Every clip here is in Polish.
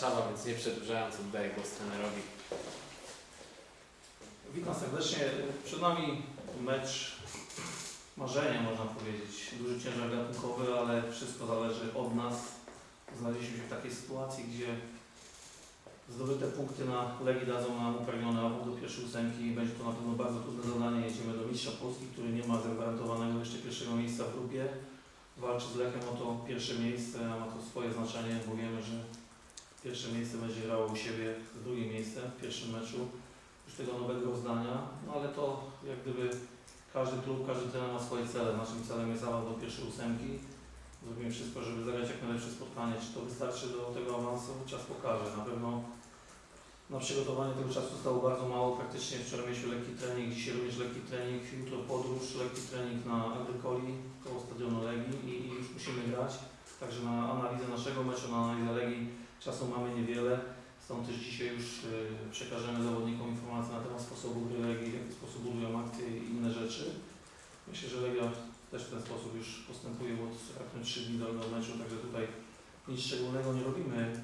Warszawa, więc nie przedłużając oddaję głos trenerowi. Witam serdecznie. Przed nami mecz marzenia, można powiedzieć. Duży ciężar gatunkowy, ale wszystko zależy od nas. Znaleźliśmy się w takiej sytuacji, gdzie zdobyte punkty na Legii dadzą nam uprawniony awans do pierwszej ósemki. Będzie to na pewno bardzo trudne zadanie. Jedziemy do mistrza Polski, który nie ma zagwarantowanego jeszcze pierwszego miejsca w grupie. Walczy z Lechem o to pierwsze miejsce, a ma to swoje znaczenie, bo wiemy, że pierwsze miejsce będzie grało u siebie z drugim miejscem w pierwszym meczu już tego nowego rozdania, no ale to jak gdyby każdy klub, każdy trener ma swoje cele. Naszym celem jest awans do pierwszej ósemki. Zrobimy wszystko, żeby zagrać jak najlepsze spotkanie. Czy to wystarczy do tego awansu? Czas pokaże. Na pewno na przygotowanie tego czasu zostało bardzo mało. Praktycznie wczoraj mieliśmy lekki trening, dzisiaj również lekki trening, jutro podróż, lekki trening na Agrykoli koło stadionu Legii i, i już musimy grać. Także na analizę naszego meczu, na analizę Legii czasu mamy niewiele. Stąd też dzisiaj już y, przekażemy zawodnikom informacje na temat sposobu gry Legii, w jaki sposób budują akcje i inne rzeczy. Myślę, że Legia też w ten sposób już postępuje od raptem 3 dni do, do meczu, także tutaj nic szczególnego nie robimy.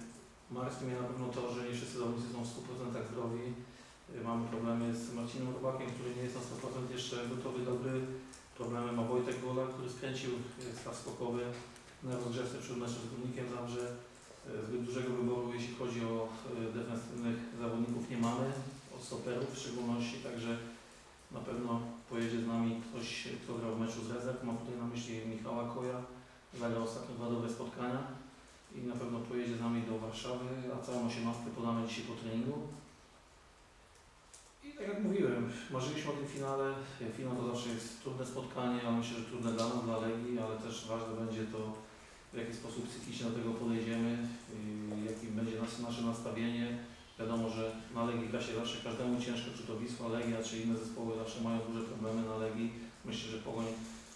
Martwi mnie na pewno to, że nie wszyscy zawodnicy są w 100% zdrowi. Y, Mamy problemy z Marcinem Robakiem, który nie jest na 100% jeszcze gotowy do gry. Problemy ma Wojtek Gola, który skręcił y, staw skokowy na rozgrzewce przed meczem z Górnikiem Zabrze. E, Zbyt dużego wyboru, jeśli chodzi o e, defensywnych zawodników, nie mamy, od stoperów w szczególności, także na pewno pojedzie z nami ktoś, kto grał w meczu z rezerw. Mam tutaj na myśli Michała Koja, zagrał ostatnio dwa spotkania i na pewno pojedzie z nami do Warszawy, a całą osiemnastkę podamy dzisiaj po treningu. I tak jak mówiłem, marzyliśmy o tym finale. Finał to zawsze jest trudne spotkanie, a myślę, że trudne dla nas, dla Legii, ale też ważne będzie to w jaki sposób psychicznie do tego podejdziemy, yy, jakie będzie nas, nasze nastawienie. Wiadomo, że na Legii gra się zawsze każdemu ciężko, czy to Legia, czy inne zespoły zawsze mają duże problemy na Legii. Myślę, że Pogoń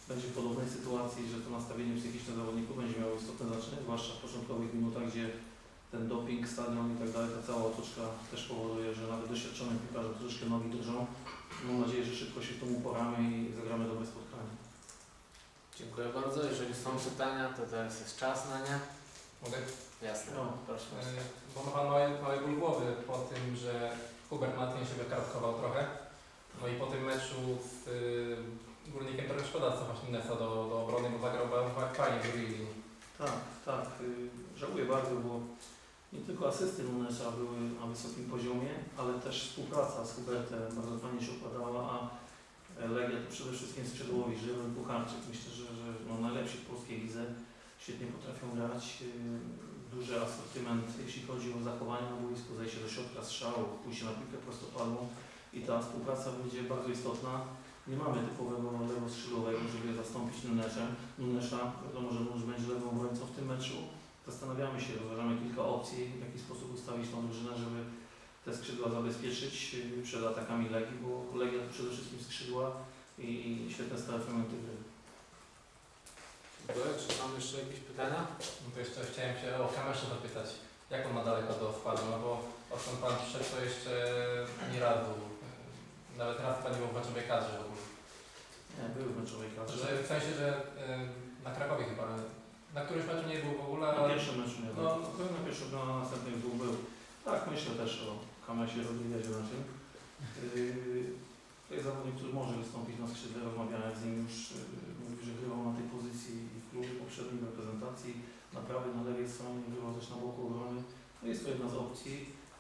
będzie w podobnej sytuacji, że to nastawienie psychiczne zawodników będzie miało istotne znaczenie, zwłaszcza w początkowych minutach, gdzie ten doping, stadion i tak dalej, ta cała otoczka też powoduje, że nawet doświadczonym piłkarzom troszeczkę nogi drżą. Mam nadzieję, że szybko się w tym uporamy i zagramy dobre spotkanie. Dziękuję bardzo. Jeżeli są pytania, to teraz jest czas na nie. Mogę? Jasne, No. proszę. E, Bo ma Pan mały, mały ból głowy po tym, że Hubert Martin się wykartkował trochę. No i po tym meczu z y, Górnikiem trochę szkoda cofać Nesa do, do obrony, bo zagrał bardzo fajnie w drugiej linii. Tak, tak. y, Żałuję bardzo, bo nie tylko asysty Lunesa były na wysokim poziomie, ale też współpraca z Hubertem bardzo fajnie się układała, a przede wszystkim skrzydłowi, Żywy, Pucharczyk. Myślę, że, że no najlepsi w polskiej lidze świetnie potrafią grać. y, Duży asortyment, jeśli chodzi o zachowanie na boisku, zejście do środka strzału, pójście na piłkę prostopadłą i ta współpraca będzie bardzo istotna. Nie mamy typowego lewo skrzydłowego, żeby zastąpić Nunesem. Nunesza, wiadomo, że Nunes będzie lewą obrońcą w tym meczu. Zastanawiamy się, rozważamy kilka opcji, w jaki sposób ustawić tą drużynę, żeby te skrzydła zabezpieczyć yy, przed atakami Legii, bo Legia to przede wszystkim skrzydła i, świetne stałe fragmenty gry. Dziękuję. Czy są jeszcze jakieś pytania? No to jeszcze chciałem się o Kamesza zapytać, jak on ma daleko do wkładu, no bo odkąd Pan przyszedł, to jeszcze nie razu, y, nawet raz Pan nie był w meczowej kadrze w ogóle. Nie, były w meczowej kadrze. Że, w sensie, że y, na Krakowie chyba, na którymś meczu nie był w ogóle, Na ale pierwszym meczu nie był. No. No, na pierwszym, no, na następnym dwóch był. Tak, myślę też o Kamesie Rodriguezie naszym. Yy, to jest zawodnik, który może wystąpić na skrzydle. Rozmawiałem z nim już, yy, mówi, że grywał na tej pozycji w klubie poprzedniej reprezentacji. Na prawej, na lewej stronie, grywał też na boku obrony. No jest to jedna z opcji.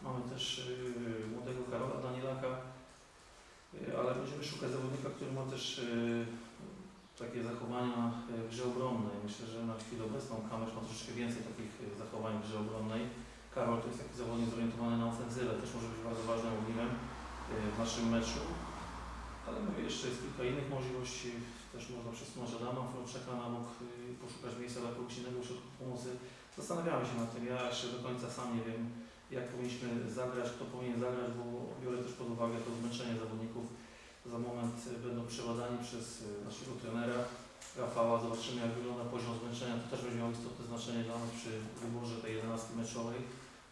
Mamy też yy, młodego Karola Danielaka, yy, ale będziemy szukać zawodnika, który ma też takie zachowania w grze obronnej. Myślę, że na chwilę obecną Kamesz ma troszeczkę więcej takich zachowań w grze obronnej. Karol to jest taki zawodnik zorientowany na ofensywę, też może być bardzo ważnym ogniwem w naszym meczu. Ale mówię, jeszcze jest kilka innych możliwości. Też można przesunąć Adama Florczaka na bok, yy, poszukać miejsca dla kogoś innego w środku pomocy. Zastanawiamy się nad tym. Ja jeszcze do końca sam nie wiem, jak powinniśmy zagrać, kto powinien zagrać, bo biorę też pod uwagę to zmęczenie zawodników. Za moment yy, będą przebadani przez yy, naszego trenera Rafała. Zobaczymy, jak wygląda poziom zmęczenia. To też będzie miało istotne znaczenie dla nas przy wyborze tej 11 meczowej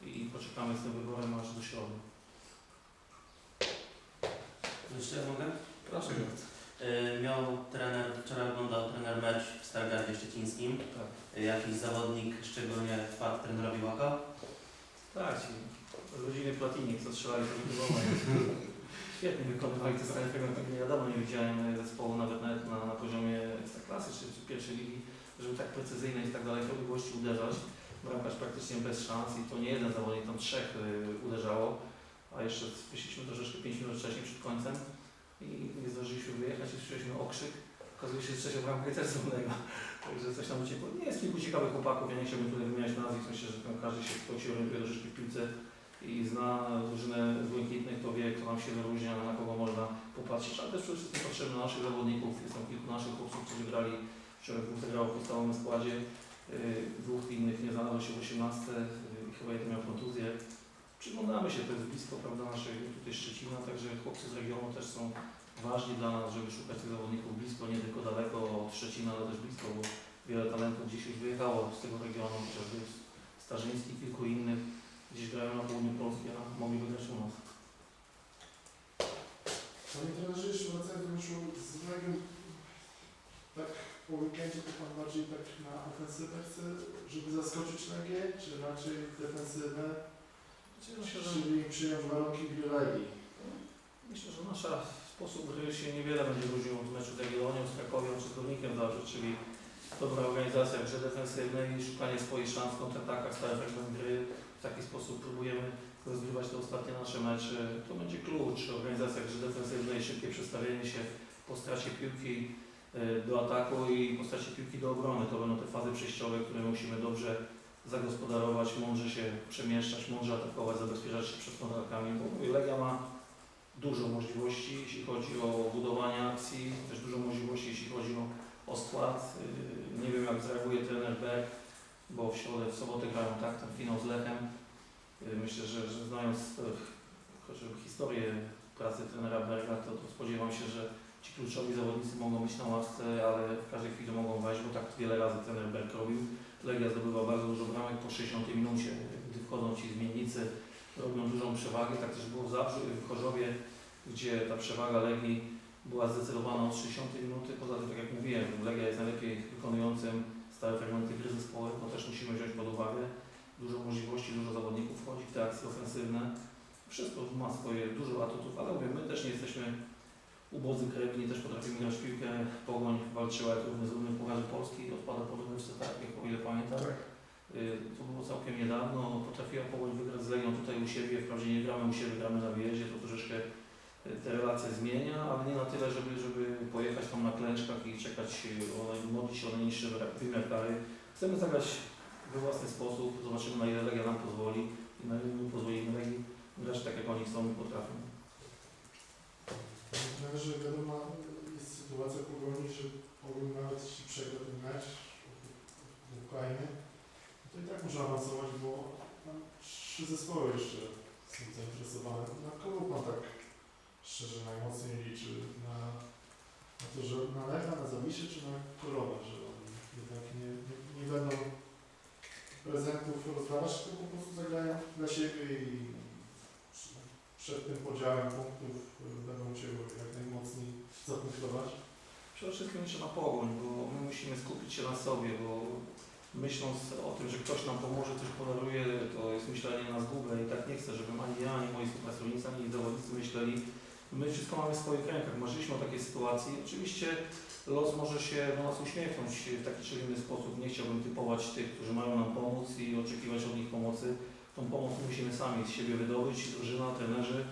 i poczekamy z tym wyborem aż do środy. Jeszcze mogę? Proszę bardzo. Y, Miał trener, wczoraj oglądał trener mecz w Stargardzie Szczecińskim. Tak. Y, Jakiś zawodnik szczególnie wpadł trenerowi oko? Tak, ci rodziny Platini, co strzelali do głowy. Świetnie wykonywali te stare fragmenty. Ja dawno nie widziałem e, zespołu nawet, nawet na, na poziomie ekstraklasy czy, czy pierwszej ligi, żeby tak precyzyjnie i tak dalej w odległości uderzać. Bramkarz praktycznie bez szans i to nie jeden zawodnik, tam trzech y, uderzało, a jeszcze wyszliśmy troszeczkę 5 minut wcześniej przed końcem i nie zdążyliśmy wyjechać słyszeliśmy okrzyk. Okazuje się, że trzecia bramka też z innego. Także coś tam uciekło. Nie jest kilku ciekawych chłopaków, ja nie chciałbym tutaj wymieniać nazwisk, myślę, że tam każdy się, kto się orientuje troszeczkę w piłce i zna drużynę z błękitnych, to wie, kto nam się wyróżnia, na kogo można popatrzeć, ale też przede wszystkim patrzymy na naszych zawodników. Jest tam kilku naszych chłopców, którzy grali, wczoraj dwóch zagrało w podstawowym składzie, yy, dwóch innych nie znalazło się w 18, yy, chyba jeden miał kontuzję. Przyglądamy się, to jest blisko, prawda, naszej tutaj Szczecina, także chłopcy z regionu też są ważni dla nas, żeby szukać tych zawodników blisko, nie tylko daleko od Szczecina, ale też blisko, bo wiele talentów gdzieś już wyjechało z tego regionu, chociażby Starzyński, kilku innych, gdzieś grają na południu Polski, a mogliby grać u nas. Panie trenerze, jeszcze wracając z Legią, tak po weekendzie to Pan bardziej tak na ofensywę chce, żeby zaskoczyć Legię, czy raczej defensywę, Myślę, że, czyli przyjąć warunki gry Legii? myślę, że nasz sposób gry się niewiele będzie różnił od meczu z Jagiellonią, z Krakowią czy z Górnikiem czyli dobra organizacja w grze defensywnej, szukanie swoich szans w kontratakach, stały fragment gry. W taki sposób próbujemy rozgrywać te ostatnie nasze mecze. To będzie klucz, organizacja grze defensywnej, szybkie przestawienie się po stracie piłki e, do ataku i po stracie piłki do obrony. To będą te fazy przejściowe, które musimy dobrze zagospodarować, mądrze się przemieszczać, mądrze atakować, zabezpieczać się przed kontrakami. Bo mówię, Legia ma dużo możliwości, jeśli chodzi o budowanie akcji, też dużo możliwości, jeśli chodzi o, o skład. Yy, Nie wiem, jak zareaguje trener Beck, bo w środę, w sobotę grają tak ten finał z Lechem. Yy, Myślę, że, że znając e, chociażby historię pracy trenera Berga, to, to spodziewam się, że ci kluczowi zawodnicy mogą być na ławce, ale w każdej chwili mogą wejść, bo tak wiele razy trener Berg robił. Legia zdobywa bardzo dużo bramek po 60 minucie, gdy wchodzą ci zmiennicy, robią dużą przewagę. Tak też było w Zabrzu w Chorzowie, gdzie ta przewaga Legii była zdecydowana od 60 minuty. Poza tym, tak jak mówiłem, Legia jest najlepiej wykonującym stałe fragmenty gry zespołem, to też musimy wziąć pod uwagę. Dużo możliwości, dużo zawodników wchodzi w te akcje ofensywne. Wszystko ma swoje dużo atutów, ale mówię, my też nie jesteśmy ubodzy krewni, też potrafimy grać w piłkę. Pogoń walczyła jak równy z równym w Pucharze Polski, odpada po tak, jak o ile pamiętam. Y, To było całkiem niedawno. Potrafiła Pogoń wygrać z Legią tutaj u siebie. Wprawdzie nie gramy u siebie, gramy na wyjeździe. To troszeczkę y, te relacje zmienia, ale nie na tyle, żeby, żeby pojechać tam na klęczkach i czekać, y, o, modlić się o najniższy wymiar kary. Chcemy zagrać we własny sposób. Zobaczymy na ile Legia nam pozwoli i na ile my pozwolimy Legii grać tak, jak oni chcą i potrafią. Panie trenerze, wiadomo, jest sytuacja pogoni, że Pogoń nawet jeśli przegra ten mecz w Ukrainie, to i tak może awansować, bo tam trzy zespoły jeszcze są zainteresowane. Na kogo Pan tak szczerze najmocniej liczy? Na, na to, że na Lecha, na Zawiszę czy na Koronę, że oni jednak nie, nie, nie będą prezentów rozdawać, tylko po prostu zagrają dla siebie i przed tym podziałem punktów y, będą chcieli jak najmocniej Przede wszystkim na pogoń, bo my musimy skupić się na sobie, bo myśląc o tym, że ktoś nam pomoże, coś podaruje, to jest myślenie na zgubę i tak nie chcę, żebym ani ja, ani moi współpracownicy, ani zawodnicy myśleli, my wszystko mamy w swoich rękach. Marzyliśmy o takiej sytuacji. Oczywiście los może się do nas uśmiechnąć w taki czy inny sposób. Nie chciałbym typować tych, którzy mają nam pomóc i oczekiwać od nich pomocy. Tą pomoc musimy sami z siebie wydobyć, drużyna, trenerzy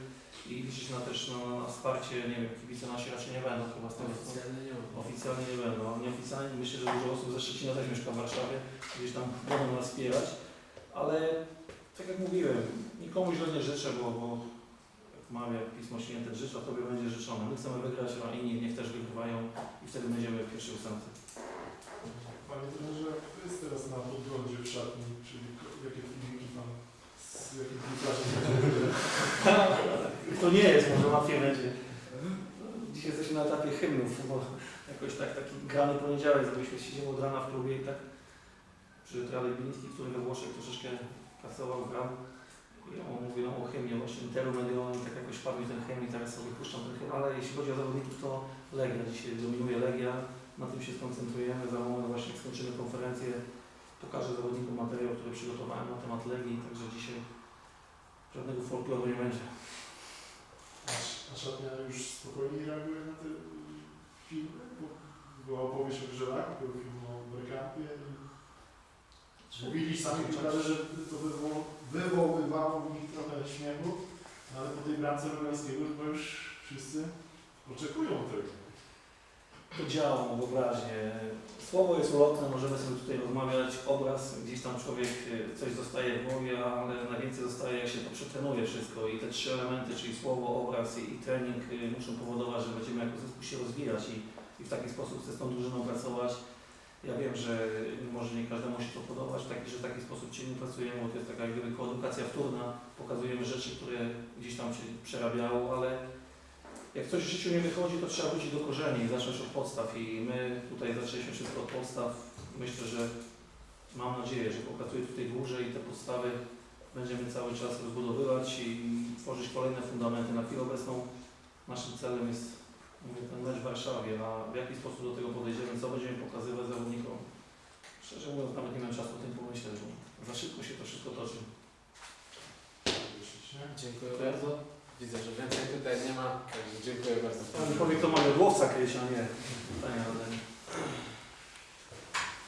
i liczyć na też na, na wsparcie, nie wiem, kibice nasi raczej nie będą chyba z tego co Oficjalnie nie ma. Oficjalnie nie będą, a nieoficjalnie myślę, że dużo osób ze Szczecina też mieszka w Warszawie, gdzieś tam będą nas wspierać, ale tak jak mówiłem, nikomu źle nie życzę, bo, bo jak mawia Pismo Święte, życzę, a Tobie będzie życzone. My chcemy wygrać, a inni niech też wygrywają i wtedy będziemy w pierwszej ósemce. Panie trenerze, kto jest teraz na podglądzie w szatni, czyli ko- jakie filmiki Pan z jakim piłkarzem To nie jest, może łatwiej będzie. Dzisiaj jesteśmy na etapie hymnów, bo jakoś tak taki grany poniedziałek zrobiliśmy, siedział od rana w klubie i tak przy Radek Biliński, który we Włoszech troszeczkę pracował, grał. I on mówił nam o hymnie właśnie Interu Mediolan tak jakoś padł ten hymn i teraz sobie puszczam ten hymn, ale jeśli chodzi o zawodników to Legia, dzisiaj dominuje Legia, na tym się skoncentrujemy, za moment właśnie skończymy konferencję, pokażę zawodnikom materiał, który przygotowałem na temat Legii, także dzisiaj folkloru nie będzie. A, sz- a szatnia już spokojniej reaguje na te filmy? Bo była opowieść o Grzelaku, był film o Bergkampie i mówili sami piłkarze, że to wywoł- wywoływało w nich trochę śmiechu, ale po tej bramce Rogalskiego chyba już wszyscy oczekują tego. To działa wyobraźnie. Słowo jest ulotne, możemy sobie tutaj rozmawiać, obraz, gdzieś tam człowiek e, coś zostaje w głowie, ale najwięcej zostaje jak się to przetrenuje wszystko i te trzy elementy, czyli słowo, obraz i, i trening e, muszą powodować, że będziemy jako zespół się rozwijać i, i w taki sposób chcę z tą drużyną pracować. Ja wiem, że może nie każdemu się to podobać, taki, że w taki sposób cienie pracujemy, bo to jest taka jak gdyby koedukacja wtórna, pokazujemy rzeczy, które gdzieś tam się przerabiało, ale jak coś w życiu nie wychodzi, to trzeba wrócić do korzeni i zacząć od podstaw. I my tutaj zaczęliśmy wszystko od podstaw. Myślę, że mam nadzieję, że popracuję tutaj dłużej i te podstawy będziemy cały czas rozbudowywać i tworzyć kolejne fundamenty. Na chwilę obecną naszym celem jest mówię, ten mecz w Warszawie, a w jaki sposób do tego podejdziemy, co będziemy pokazywać zawodnikom. Szczerze mówiąc, nawet nie mam czasu o tym pomyśleć, bo za szybko się to wszystko toczy. Dziękuję bardzo. Widzę, że więcej tutaj nie ma, także dziękuję bardzo. Pan powie, kto ma jodłowca kiedyś, a nie. Panie